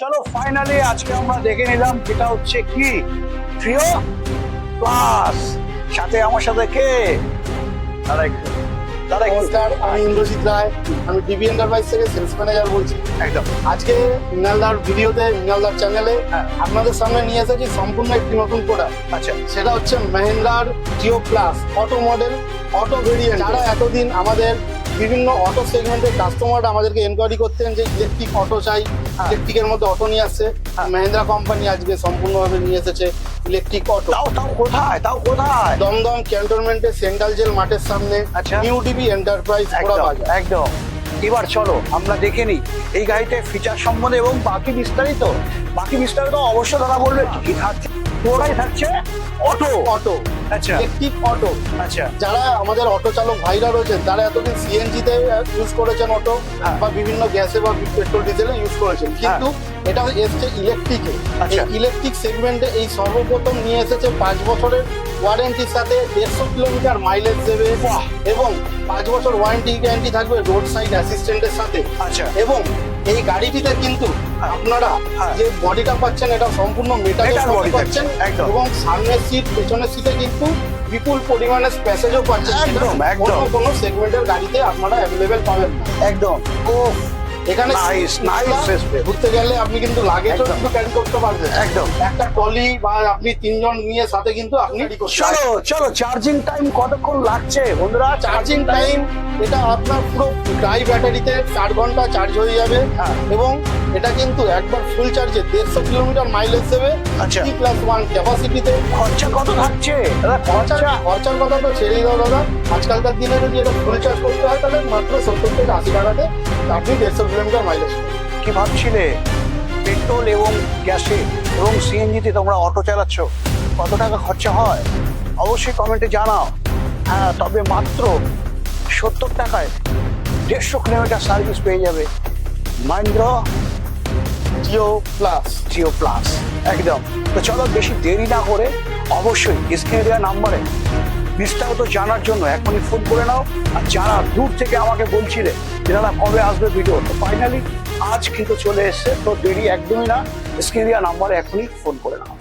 চলো ফাইনালি আজকে আমরা দেখে নিলাম এটা হচ্ছে কি? ট্রিও প্লাস সাথে আমার সাথে কে? দাদা একটু দাদা একটু। নমস্কার আমি ইন্দ্রজিৎ রায়। আমি ডিবি এন্টারপ্রাইজ থেকে সেলস ম্যানেজার বলছি। একদম। আজকে মৃণালদার ভিডিওতে মৃণালদার চ্যানেলে। আপনাদের সামনে নিয়ে এসেছি সম্পূর্ণ একটি নতুন প্রোডাক্ট আচ্ছা। সেটা হচ্ছে মেহেন্দ্রার Zeo plus auto model auto variant যারা এতদিন আমাদের বিভিন্ন অটো সেগমেন্টের কাস্টমাররা আমাদেরকে এনকোয়ারি করতেন যে ইলেকট্রিক অটো চাই হ্যাঁ। ইলেকট্রিকের মধ্যে অটো নিয়ে আসছে। হ্যাঁ। মেহেন্দ্রা কোম্পানি আজকে সম্পূর্ণভাবে নিয়ে এসেছে ইলেকট্রিক অটো তাও তাও কোথায় তাও কোথায়? দমদম ক্যান্টনমেন্টের সেন্ট্রাল জেল মাঠের সামনে। নিউ ডিবি এন্টারপ্রাইজ একদম এবার চলো আমরা দেখে নিই। এই গাড়িতে ফিচার সম্বন্ধে এবং বাকি বিস্তারিত। বাকি বিস্তারিত অবশ্যই তারা বলবে কি কি থাকছে পুরোটাই থাকছে? অটো। অটো। আচ্ছা। ইলেকট্রিক অটো আচ্ছা। যারা আমাদের অটো চালক ভাইরা রয়েছেন তারা এতদিন সিএনজি তে ইউজ করেছেন অটো হ্যাঁ। বা বিভিন্ন গ্যাসে বা পেট্রোল ডিজেলে ইউজ করেছেন। কিন্তু এটা এসছে ইলেকট্রিকে আচ্ছা। ইলেকট্রিক সেগমেন্টে এই সর্বপ্রথম নিয়ে এসেছে পাঁচ বছরের ওয়ারেন্টির সাথে দেড়শো কিলোমিটার মাইলেজ দেবে এবং পাঁচ বছর ওয়ারেন্টি গ্যারান্টি থাকবে রোড সাইড অ্যাসিস্ট্যান্টের সাথে। আচ্ছা। এবং এই গাড়িটিতে কিন্তু আপনারা হ্যাঁ। যে বডিটা পাচ্ছেন এটা সম্পূর্ণ মেটালের বডি পাচ্ছেন একদম। এবং সামনের সিট পেছনের সিটে কিন্তু বিপুল পরিমাণে স্পেসেজও পাচ্ছেন একদম, একদম। কোনো সেগমেন্টের গাড়িতে আপনারা অ্যাভেলেবেল পাবেন একদম ও এখানে ঘুরতে গেলে আপনি কিন্তু একদম। কিন্তু ক্যারি করতে পারবেন। একদম। একটা ট্রলি বা আপনি তিনজন নিয়ে সাথে কিন্তু আপনি। চলো চলো চার্জিং টাইম কতক্ষণ লাগছে? বন্ধুরা চার্জিং টাইম এটা আপনার পুরো ড্রাই ব্যাটারিতে চার ঘণ্টা চার্জ হয়ে যাবে। হ্যাঁ। এবং এটা কিন্তু একবার ফুল চার্জে দেড়শো কিলোমিটার মাইলেজ দেবে। থ্রি প্লাস ওয়ান ক্যাপাসিটিতে খরচা কত থাকছে? দাদা খরচা খরচা খরচার কথা তো ছেড়েই দাও দাদা। আজকালকার দিনে যদি এটা ফুল চার্জ করতে হয় তাহলে মাত্র সত্তর থেকে আশি টাকাতে আপনি দেড়শো কিলোমিটার মাইলেজ কি ভাবছিলে? পেট্রোল এবং গ্যাসে এবং সিএনজিতে তোমরা অটো চালাচ্ছ? কত টাকা খরচা হয়? অবশ্যই কমেন্টে জানাও। হ্যাঁ তবে মাত্র সত্তর টাকায় দেড়শো কিলোমিটার সার্ভিস পেয়ে যাবে Mahindra Zeo plus. Zeo plus, একদম। তো চলো বেশি দেরি না করে অবশ্যই স্ক্রিনে দেওয়া নাম্বারে বিস্তারিত জানার জন্য এখনই ফোন করে নাও। আর যারা দূর থেকে আমাকে বলছিলে যে, দাদা, কবে আসবে ভিডিও তো ফাইনালি আজ কিন্তু চলে এসছে, তো দেরি একদমই না। স্ক্রিনিয়া নাম্বারে এখনই ফোন করে নাও।